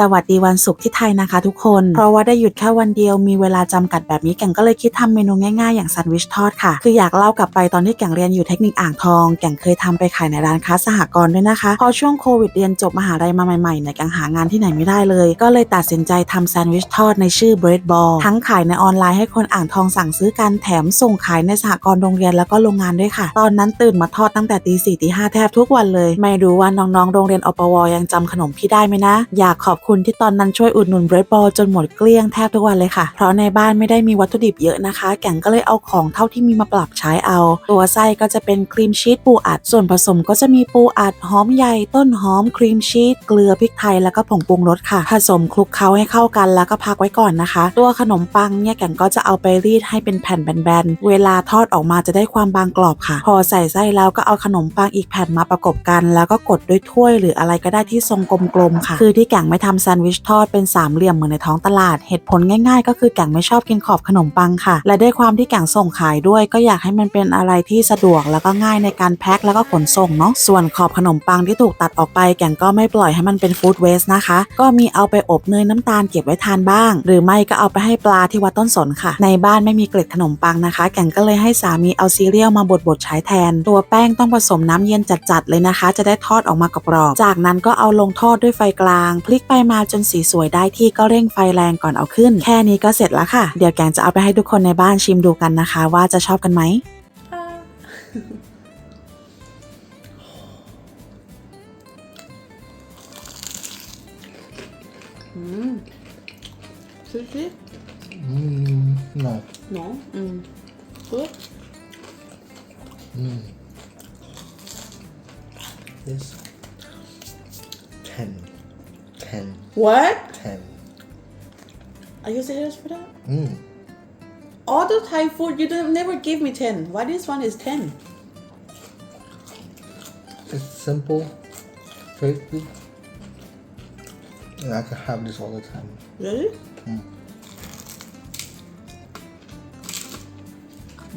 สวัสดีวันศุกร์ที่ไทยนะคะทุกคน เพราะว่าได้หยุดแค่วันเดียวมีเวลาจำกัดแบบนี้แก่งก็เลยคิดทำเมนูง่ายๆ อย่างแซนด์วิชทอดค่ะ คืออยากเล่ากลับไปตอนที่แก่งเรียนอยู่เทคนิคอ่างทอง แก่งเคยทำไปขายในร้านค้าสหกรณ์ด้วยนะคะ พอช่วงโควิดเรียนจบมหาลัยมาใหม่ๆเนี่ยแก่งหางานที่ไหนไม่ได้เลย ก็เลยตัดสินใจทำแซนด์วิชทอดในชื่อ bread ball ทั้งขายในออนไลน์ให้คนอ่างทองสั่งซื้อกันแถมส่งขายในสหกรณ์โรงเรียนแล้วก็โรงงานด้วยค่ะ ตอนนั้นตื่นมาทอดตั้งแต่ตีสี่ตีห้าแทบทุกวันเลย ไม่รู้ว่าน้องๆโรงเรียนอปวยังจำขนมพี่ได้ไหมนะ อยากขอบคุณที่ตอนนั้นช่วยอุดหนุนเบรดบอลจนหมดเกลี้ยงแทบทุกวันเลยค่ะ เพราะในบ้านไม่ได้มีวัตถุดิบเยอะนะคะ แก่งก็เลยเอาของเท่าที่มีมาปรับใช้เอา ตัวไส้ก็จะเป็นครีมชีสปูอัด ส่วนผสมก็จะมีปูอัดหอมใหญ่ต้นหอมครีมชีสเกลือพริกไทยแล้วก็ผงปรุงรสค่ะ ผสมคลุกเคล้าให้เข้ากันแล้วก็พักไว้ก่อนนะคะ ตัวขนมปังเนี่ยแก่งก็จะเอาไปรีดให้เป็นแผ่นแบนๆ เวลาทอดออกมาจะได้ความบางกรอบค่ะ พอใส่ไส้แล้วก็เอาขนมปังอีกแผ่นมาประกบกัน แล้วก็กดด้วยถ้วยหรืออะไรก็ได้ที่ทรงกลมๆค่ะ คือที่แก่งไม่ทำแซนด์วิชทอดเป็นสามเหลี่ยมเหมือนในท้องตลาด เหตุผลง่ายๆ ก็คือแก่งไม่ชอบกินขอบขนมปังค่ะ และด้วยความที่แก่งส่งขายด้วย ก็อยากให้มันเป็นอะไรที่สะดวกแล้วก็ง่ายในการแพ็คแล้วก็ขนส่งเนาะ ส่วนขอบขนมปังที่ถูกตัดออกไปแก่งก็ไม่ปล่อยให้มันเป็นฟู้ดเวสนะคะ ก็มีเอาไปอบเนยน้ำตาลเก็บไว้ทานบ้าง หรือไม่ก็เอาไปให้ปลาที่วัดต้นสนค่ะ ในบ้านไม่มีเกล็ดขนมปังนะคะ แก่งก็เลยให้สามีเอาซีเรียลมาบดๆใช้แทน ตัวแป้งต้องผสมน้ำเย็นจัดๆเลยนะคะ จะได้ทอดออกมากรอบจากนั้นก็เอาลงทอดด้วยไฟกลาง พลิกไปมาจนสีสวยได้ที่ก็เร่งไฟแรงก่อนเอาขึ้น แค่นี้ก็เสร็จแล้วค่ะ เดี๋ยวแกงจะเอาไปให้ทุกคนในบ้านชิมดูกันนะคะ ว่าจะชอบกันไหม Mm. Sushi? Mm, no. No. Mm. Good. Mm. This. Ten. Ten. What? Ten. Are you serious for that? Mm. All the Thai food you don't never give me ten. Why this one is ten? It's simple, tasty. And I can have this all the time. Really?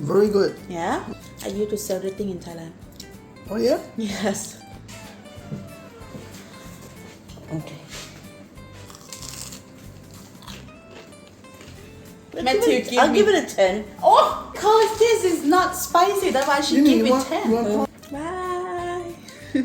Very good. Yeah. I used to sell the thing in Thailand. Oh yeah. Yes. Okay. I'll give, it, give I'll me. give it a 10. Oh, because this is not spicy. That's why she you gave it what, 10. What. Bye.